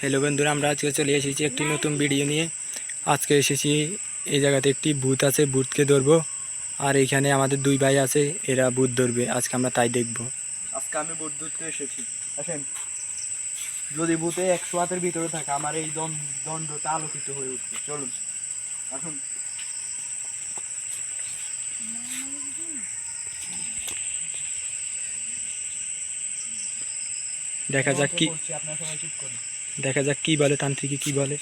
Hello বন্ধুরা আমরা আজকে চলে এসেছি একটি নতুন ভিডিও নিয়ে। আজকে এসেছি এই জায়গাতে একটি ভূত আছে ভূতকে ধরবো। আর এখানে আমাদের দুই ভাই আছে এরা ভূত ধরবে আজকে আমরা তাই দেখব। আজকে আমি ভূত ধরতে এসেছি। আসেন যদি ভূতে একশো হাতের ভিতরে থাকে আমার এই দণ্ডটা আলোকিত হয়ে উঠবে। চলুন আসুন। দেখা যাক কি আপনার সবাই চুপ করুন। দেখা যাক কি বলে তান্ত্রিকে কি বলে।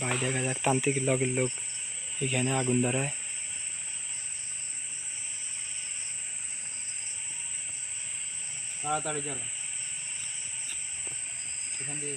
ভাই, দেখা যাক তান্ত্রিকের লগের লোক এখানে আগুন ধরায়। তাড়াতাড়ি যাবেন এখান দিয়ে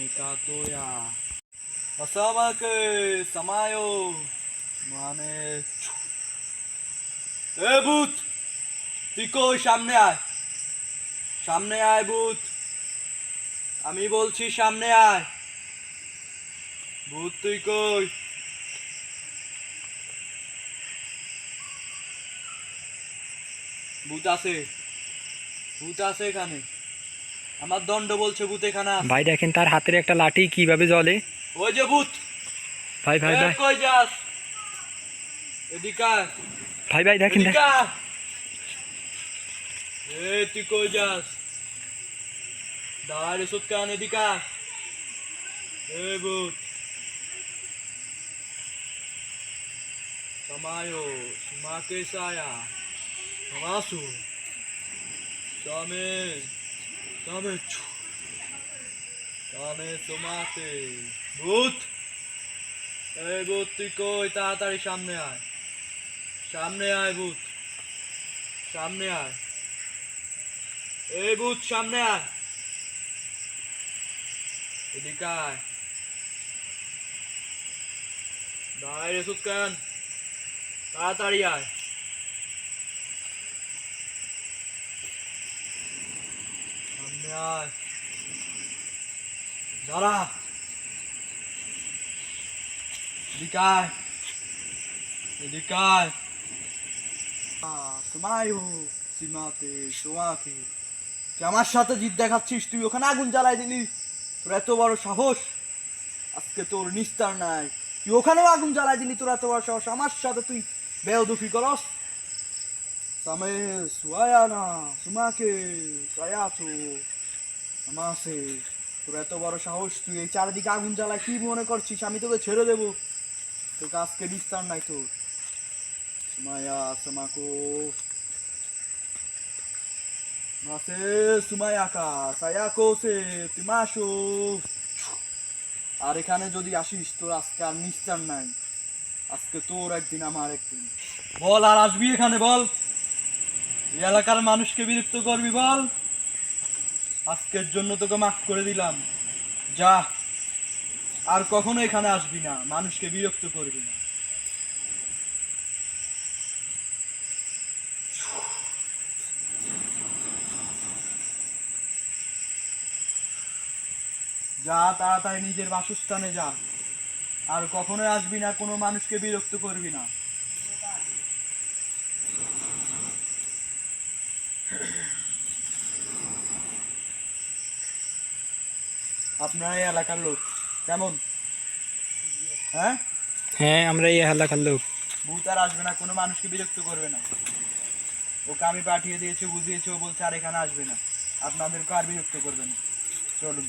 Katoya. Pasama ke Samayo. মানে এ ভূত তুই কই সামনে আয় সামনে আয় ভূত আমি বলছি সামনে আয় ভূত তুই কই ভূত আছে ভূত আছে এখানে আমার দণ্ড বলছে ভূত এখানে ভাই দেখেন তার হাতের একটা লাঠি কীভাবে জ্বলে ওই যে ভূত ভাই ভাই ভাই কই যাস এদিকে। ভাই ভাই দেখেন এদিকে। এ তুই কই যাস দাঁড়ায় সুত কান এদিকে এ ভূত Samayo, sumake saya. Samasu. Same. Same. Chu. Same sumake. ভূত। এই ভূত, তুই কই? তাড়াতাড়ি সামনে আয়। সামনে আয় ভূত। সামনে আয়। এই ভূত, সামনে আয়। এদিকে আয়। দাঁড়াই রে সুৎকান তাড়াতাড়ি আয়। আমার সাথে জিদ দেখাচ্ছিস, তুই ওখানে আগুন জ্বালাই দিলি। তোর এত বড় সাহস। আজকে তোর নিস্তার নাই। তুই ওখানেও আগুন জ্বালাই দিলি, তোর এত বড় সাহস। আমার সাথে তুই বেয়দুফি করস। সুয়ায়া না সুমাকে সায়াচু আমাসে তোর এত বড় সাহস তুই এই চারিদিকে আগুন জ্বালাই কি মনে করছিস আমি তোকে ছেড়ে দেবো তোকে আজকে নিস্তার নাই তোর সুমায়া সুমাকো মাসে সুমায়াকা সায়াকো সে তিমাশো আর এখানে যদি আসিস, তোর আজকে আর নিস্তার নাই। আজকে তোর একদিন, আমার একদিন। বল আর আসবি এখানে, বল। এলাকার মানুষকে বিরক্ত করবি বল। আজকের জন্য তোকে মাফ করে দিলাম। যা, আর কখনো এখানে আসবি না। মানুষকে বিরক্ত করবি না। যা, তাড়াতাড়ি নিজের বাসস্থানে যা। আর কখনোই আসবি না, কোনো মানুষকে বিরক্ত করবি না। আপনার এই এলাকার লোক। কেমন? হ্যাঁ? হ্যাঁ আমরা এই এলাকার লোক। ভূত আর আসবে না কোনো মানুষকে বিরক্ত করবে না। ওকে আমি পাঠিয়ে দিয়েছি বুঝিয়েছি ও বলছে আর এখানে আসবে না। আপনাদেরকে আর বিরক্ত করবে না। চলুন।